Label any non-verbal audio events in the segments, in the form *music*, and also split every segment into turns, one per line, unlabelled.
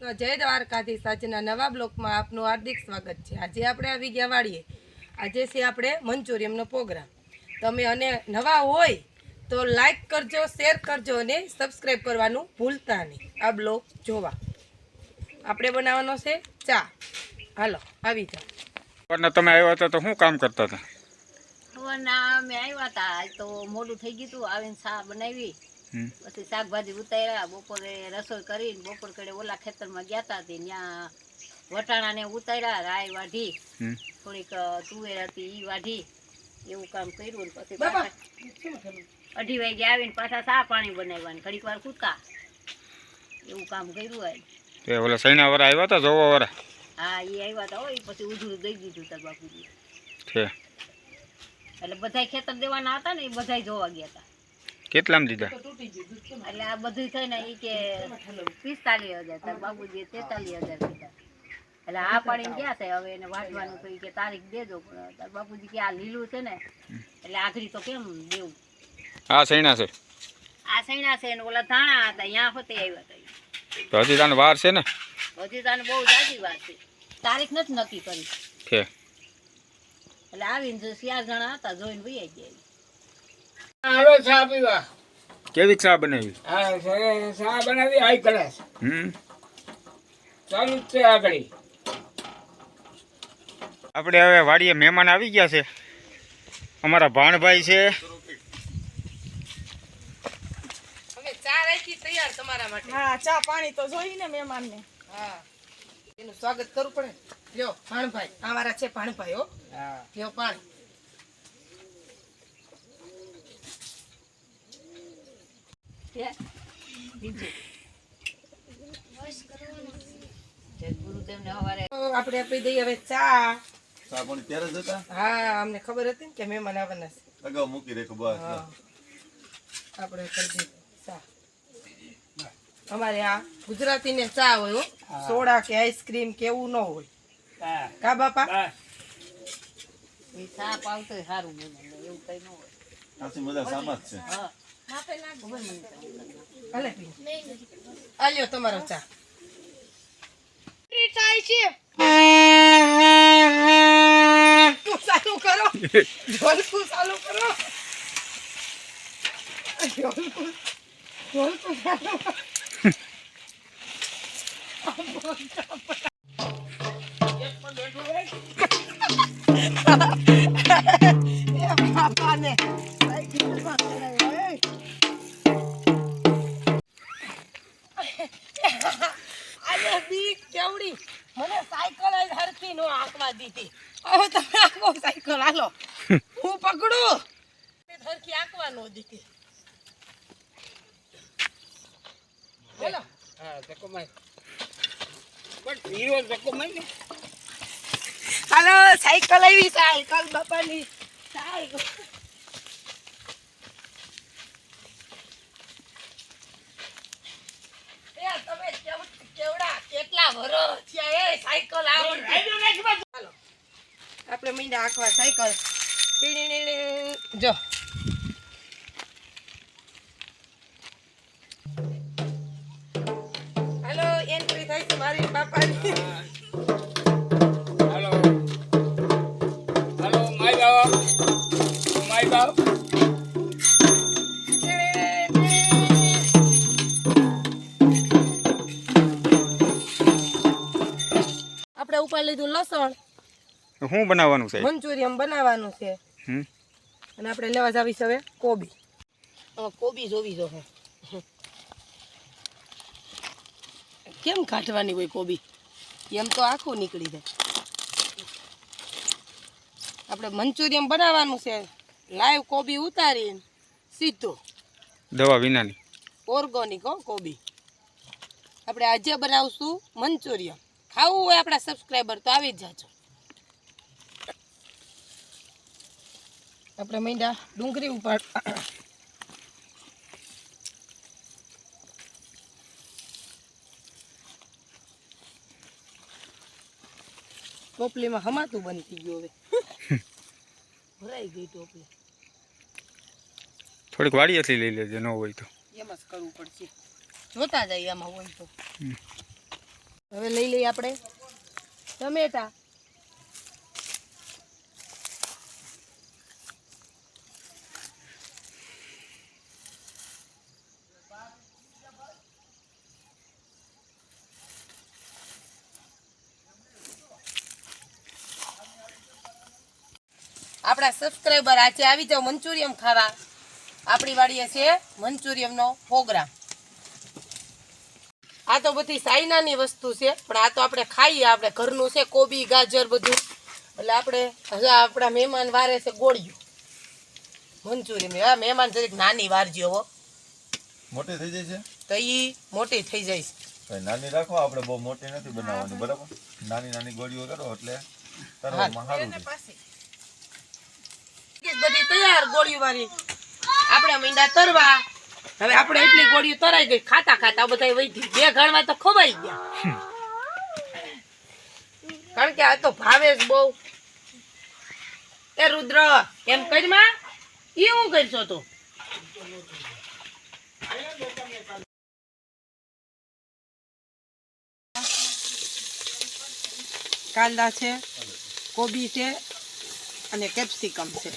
તો જય દ્વારકાધીશ. આજના નવા બ્લોકમાં આપનું હાર્દિક સ્વાગત છે. આજે આપણે આવી ગયા વાળીએ. આજે છે આપણે મંચુરિયમનો પ્રોગ્રામ. તમે અને નવા હોય તો લાઈક કરજો શેર કરજો અને સબસ્ક્રાઈબ કરવાનું ભૂલતા નહીં. આ બ્લોક જોવા. આપણે બનાવવાનો છે ચા. હાલો આવી જાઓ.
તમે આવ્યા હતા તો શું કામ કરતા હતા?
અમે આવ્યા હતા. આજ તો મોડું થઈ ગયું હતું. આવીને ચા બનાવી. પછી શાકભાજી ઉતાર્યા બપોરે રસોઈ કરીને બપોર કડે ઓલા ખેતરમાં ગયા હતા ત્યાં વટાણા ને ઉતાર્યા રાય વાઢી થોડીક તુવેર હતી ઈ વાઢી એવું કામ કર્યું ને પછી અઢી વાગે આવીને પાછા સા પાણી બનાવવાનું ઘડીક વાર કૂદકા એવું કામ કર્યું હોય.
તે ઓલા સૈના વાળા આવ્યા હતા જોવા વાળા
હા એ આવ્યા હતા હોય પછી ઉજળું દઈ દીધું તાર બાપુજી
છે.
એટલે બધા ખેતર દેવાના હતા ને એ બધાય જોવા ગયા હતા
કેટલામાં દીધા?
એટલે આ બધું થઈને એ કે પિસ્તાલીસ હજાર તાર બાબુજીએ તેતાલીસ હજાર કીધા. એટલે આ પાડીને ગયા છે હવે એને વાંચવાનું તો કે તારીખ દેજો બાપુજી કે આ લીલું છે ને એટલે આગરી તો કેમ દેવું?
હા સૈણા છે.
આ સૈણા છે ને ઓલા ધાણા હતા અહીંયા હોતે આવ્યા હતા
તો હજી તાને વાર છે ને?
હજી તાને બહુ જાજી વાત છે. તારીખ નથી નક્કી કરી.
છે.
એટલે આવીને જો ચાર જણા હતા જોઈને વૈયા ગયા
હાલો ચા પીવા.
કેવી ચા બનાવી?
હા ચા બનાવી હાઈ ક્લાસ
હમ.
ચાલુ જ છે આગળ.
આપણે હવે વાડીએ મહેમાન આવી ગયા છે. અમારા ભાણભાઈ છે.
અમે ચા રાખી તૈયાર તમારા માટે.
હા ચા પાણી તો જોઈ ને મહેમાનને.
હા. એનું સ્વાગત કરવું પડે. લ્યો ભાણભાઈ. અમારા છે ભાણભાઈ હો.
હા.
લ્યો પાણી
છે બીજું જય ગુરુદેવને સવારે
તો આપણે આપી દઈએ હવે ચા.
ચા ત્યારે જ હતા?
હા અમને ખબર હતી ને કે મહેમાન આવવાના છે.
અગાઉ મૂકી રાખ્યું બસ
આપણે કરી દીધું ચા. અમારે આ ગુજરાતી ને ચા હોય સોડા કે આઈસ્ક્રીમ કે એવું ન હોય. કા બાપા?
બસ.
એ સારું એવું કઈ ન હોય.
મજા સામાં જ છે.
હા.
ભલે પી આ લ્યો તમારો ચા તું ચાલુ કરો. ઢોલકું ચાલુ કરો. ઢોલકું ઢોલકું ચાલુ *laughs* બાપાને. આજે બીક કેવડી મને સાયકલ જ હરખી નો હાંકવા દીધી હવે તમે આખો સાયકલ હાલો હું પકડું હરખી હાંકવા નો દીધી બોલો
હા ધક્કો માર પણ હીરો ધક્કો માર
હાલો, સાયકલ આવી, સાયકલ બાપાની, સાયકલ એ તમે કેવ- કેવડા કેટલા વરસ થયા એ સાયકલ હાલો. આપણે મીંડા આખવા સાયકલ. જો. હેલો એન્ટ્રી થાય છે મારી બાપાની.
હાલો. હેલો માય બાપ માય બાપ
ઉપર લીધું લસણ.
શું બનાવવાનું છે?
મંચુરિયમ બનાવવાનું છે.
હમ.
અને આપણે લેવા જાવી છે હવે કોબી. હવે કોબી જોવી જો હે કેમ કાઢવાની હોય કોબી? એમ તો આખું નીકળી જાય. આપણે મંચુરિયમ બનાવવાનું છે. લાઈવ કોબી ઉતારીને સીધું.
દવા વિનાની.
ઓર્ગોનિક હો કોબી. આપણે આજે બનાવશું મંચુરિયમ ખાવું હોય આપણા સબસ્ક્રાઈબર તો આવી જ જાજો. આપણે મીંડા ડુંગળી ઉપાડ ટોપલીમાં હમાતું બંધ થઈ ગયું હવે. ભરાઈ ગઈ ટોપલી.
થોડીક હતી લઈ લેજો ન હોય તો.
એમાં જ કરવું પડશે. જોતા જાય એમાં હોય તો. લઈ લઈએ આપણે. ટમેટા. આપણા સબસ્ક્રાઈબર આજે આવી જાઓ મંચુરિયમ ખાવા. આપણી વાડીએ છે મંચુરિયમનો પ્રોગ્રામ. આ તો બધી સાયનાની વસ્તુ છે પણ આ તો આપણે ખાઈએ આપણે ઘરનું છે કોબી ગાજર બધું. એટલે આપણે હજા આપણા મહેમાન વારે છે ગોળિયું મંચુરી હા મહેમાન જરીક નાની વારજી હો.
મોટી થઈ જાય છે?
તો ઈ મોટી થઈ જાય છે.
નાની રાખો આપણે બહુ મોટી નથી બનાવવાની બરાબર? નાની નાની ગોળીઓ કરો એટલે તરવામાં સારું રહે.
બધી તૈયાર ગોળીઓ વાળી. આપણે મીંડા તરવા હવે આપણે એટલી ગોળીઓ તરાઈ ગઈ ખાતા ખાતા બધા વૈધી બે ઘરમાં તો ખોવાઈ ગયા. કારણ કે આ તો ભાવે જ બહુ. એ રુદ્ર એમ કરીમાં એ હું કરશો તું? કાંદા છે કોબી છે અને કેપ્સિકમ છે.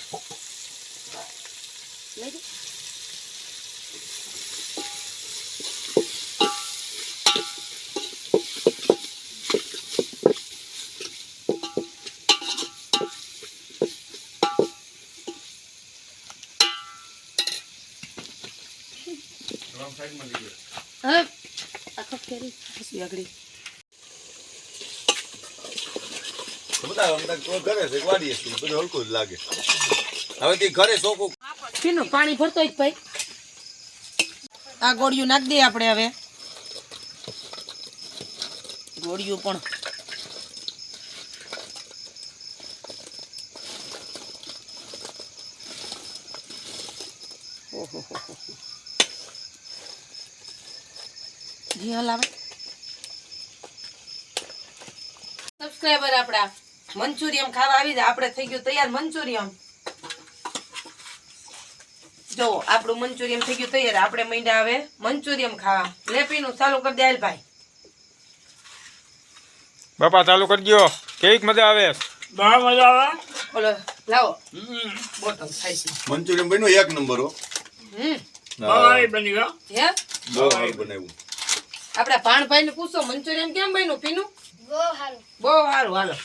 હા આખો કેરી હસી આગળી
બધા અંદર કોઈ ઘરે છે વાડીએ છે બધું હલકું જ લાગે હવે ઘરે
પાણી ભરતો જ આ ગોળિયું નાખ દઈએ આપણે હવે ગોળિયું પણ ઓહોહોહો. જી હલાવે સબસ્ક્રાઈબર આપણા મંચુરિયમ ખાવા આવી જાય. આપણે થઈ ગયું તૈયાર મંચુરિયમ. જો આપણું મંચુરિયમ થઈ ગયું તૈયાર. આપણે મીંડા હવે મંચુરિયમ ખાવા. લેપીનું ચાલુ કરી દે ભાઈ.
બાપા ચાલુ કરી દો કેવી મજા આવે?
બોલો લાવો. બોટલ થાય છે.
મંચુરિયન બન્યું એક નંબર હો.
હમ.
હા,
હે?
બહુ સારું બનાવ્યું.
આપડા ભાણભાઈ ને પૂછો મંચુરિયન કેમ બન્યું પીનું? બહુ સારું. બહુ સારું હાલો.